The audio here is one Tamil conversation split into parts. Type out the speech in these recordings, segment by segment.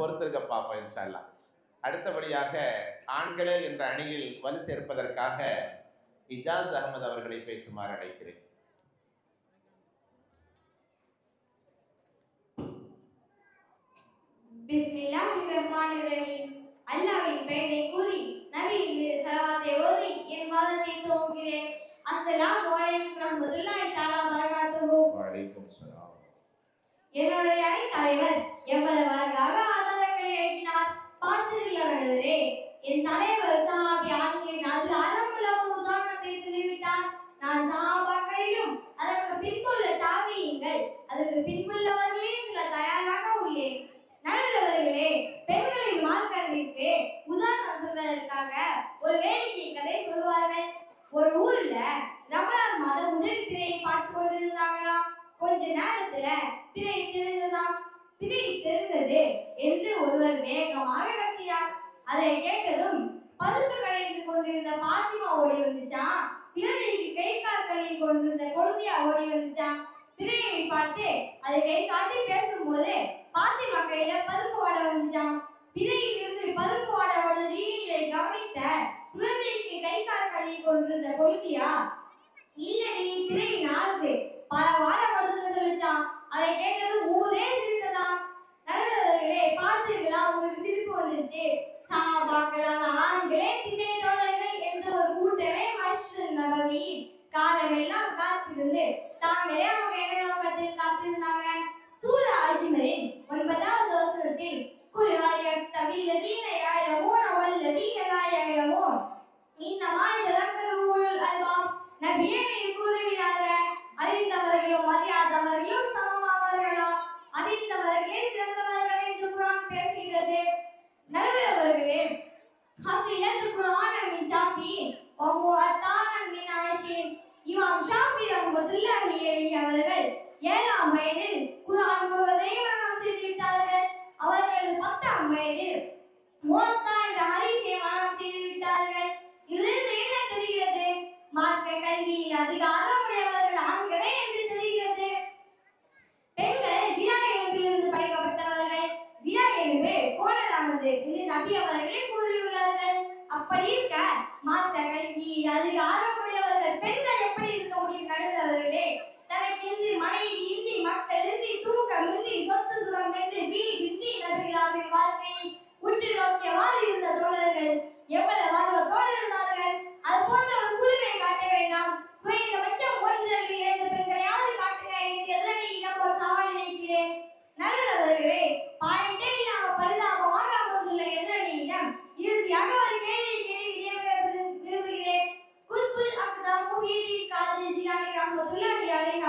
பொறுத்திருக்க பார்ப்போம் இன்ஷால்லா அடுத்தபடியாக ஆண்களே என்ற அணியில் வலு சேர்ப்பதற்காக இஜாஸ் அகமது அவர்களை பேசுமாறு அழைக்கிறேன். அல்லாஹ்வின் பெயரை கூறி நபியின் மீது ஸலவாத்தை ஓதி என் வாதத்தை துவங்குகிறேன். அஸ்ஸலாமு அலைக்கும் வரஹ்மத்துல்லாஹி தஆலா வரகாத்துஹு வலைக்கும் சலாம். என்னுடைய அணி தலைவர் எவ்வளவு அழகாக ஆதாரங்களை என் தலைவர் சஹாபி ஆண்களின் அது அறமுள்ள உதாரணத்தை சொல்லிவிட்டார். நான் சஹாபாக்களிலும் அதற்கு பின்புள்ள தாவியுங்கள் அதற்கு பின்புள்ளவர்களையும் சில தயாராக உள்ளேன். நடுவர்களே பெண்களை மார்க்கத்திற்கு உதாரணம் சொல்வதற்காக ஒரு வேடிக்கை கதை சொல்வார்கள். ஒரு ஊர்ல ரமலான் மாதம் முதல் திரையை பார்த்து கொண்டிருந்தாங்களாம். கொஞ்ச நேரத்துல திரை திறந்ததாம் திரை திறந்தது ஒருவர் வேகமாக கத்தினார் அதை கேட்டதும் பருப்பு கலைந்து கொண்டிருந்த பாத்திமா ஓடி வந்துச்சான் பிள்ளைக்கு கை கால் கழுவி கொண்டிருந்த கொழுந்தியா ஓடி வந்துச்சான் பிள்ளையை பார்த்து அதை கை காட்டி பேசும்போது பாத்திமா கையில பருப்பு வாட வந்துச்சான் பிறையிலிருந்து பருப்பு வாடை வந்த ரீதியை கவனித்த குழந்தைக்கு கை கால் கழுவி கொண்டிருந்த கொழுந்தியா இல்லடி பிறை நாளுக்கு கல்வியை கூறுகிறார அறிந்தவர்களும் அறியாதவர்களும் சமமாவார்களாம் அறிந்தவர்களே சிறந்தவர்கள் என்று குரான் பேசுகிறது. நடுவர்களே ஹஃபிலத் குரான் மின் ஷாஃபி ஒவ்வொத்தான் மின் ஆஷின். இமாம் ஷாஃபி ரஹ்மத்துல்லாஹி அலைஹி அவர்கள் ஏழாம் வயதில் குரான் முழுவதையும் செய்து விட்டார்கள் அவர்கள் பத்தாம் வயதில் மூத்த கோணலானது என்று நபி அவர்களே கூறியுள்ளார்கள் அப்படி இருக்க மாத்தகை கல்வியில் அதிகாரம் உடையவர்கள் பெண்கள் எப்படி இருக்க முடியும் கழுதவர்களே தனக்கு இன்று மனைவி அக்தர் காதலில் காதிர் ஜிலானி ரஹ்மத்துல்லாஹி அலைஹி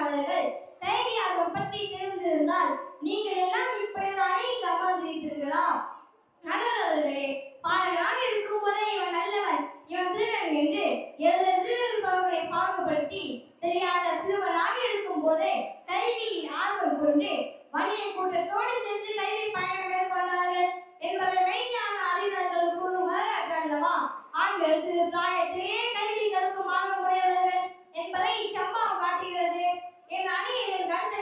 அவர்கள் பற்றி தெரிந்திருந்தால் நீங்கள் எல்லாம் இப்படி ஒரு அணியில் அமர்ந்திருப்பீர்களா பல நாள் இருக்கும் போதே இவன் நல்லவன் இவன் திருடன் என்று எதிர எதிர்பார்ப்பை பாகுபடுத்தி தெரியாத சிறுவனாக இருக்கும் போதே கல்வியில் ஆர்வம் கொண்டு வணிக கூட்டத்தோடு சென்று கல்வி பயணம் மேற்கொண்டார்கள் என்பதை மெய்யான அறிஞர்கள் கூறும் வரலாற்று அல்லவா? ஆண்கள் சிறு பிராயத்திலேயே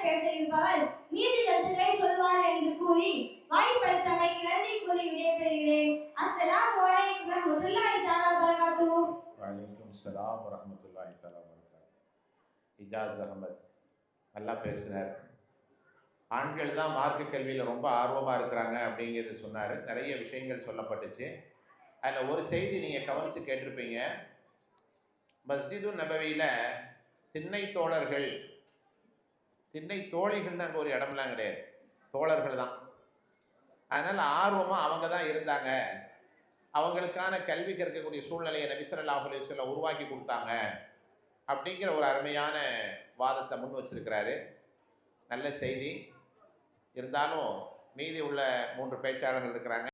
பேச இருப்பவர் நீதி கருத்துக்களை சொல்வார் என்று கூறி வாய்ப்பளித்தமைக்கு நன்றி கூறி விடைபெறுகிறேன். அஸ்ஸலாம் வலைக்கும் வரஹ்மத்துல்லாஹி தஆலா வபரகாத்துஹு. வலைக்கும் சலாம் வரஹ்மத்துல்லாஹி தஆலா வரகாத் இஜாஸ் அகமது நல்லா பேசினார். ஆண்கள் தான் மார்க்க கல்வியில் ரொம்ப ஆர்வமாக இருக்கிறாங்க அப்படிங்கிறது சொன்னார். நிறைய விஷயங்கள் சொல்லப்பட்டுச்சு. அதில் ஒரு செய்தி நீங்கள் கவனித்து கேட்டிருப்பீங்க. மஸ்ஜிது நபவியில் திண்ணை தோழர்கள் திண்ணை தோழிகள்னு அங்கே ஒரு இடம்லாம் கிடையாது. தோழர்கள் தான். அதனால் ஆர்வமாக அவங்க தான் இருந்தாங்க. அவங்களுக்கான கல்வி கற்கக்கூடிய சூழ்நிலையை நபி ஸல்லல்லாஹு உருவாக்கி கொடுத்தாங்க. அப்படிங்கிற ஒரு அருமையான வாதத்தை முன் வச்சிருக்கிறாரு. நல்ல செய்தி. இருந்தாலும் மீதி உள்ள மூன்று பேச்சாளர்கள் இருக்கிறாங்க.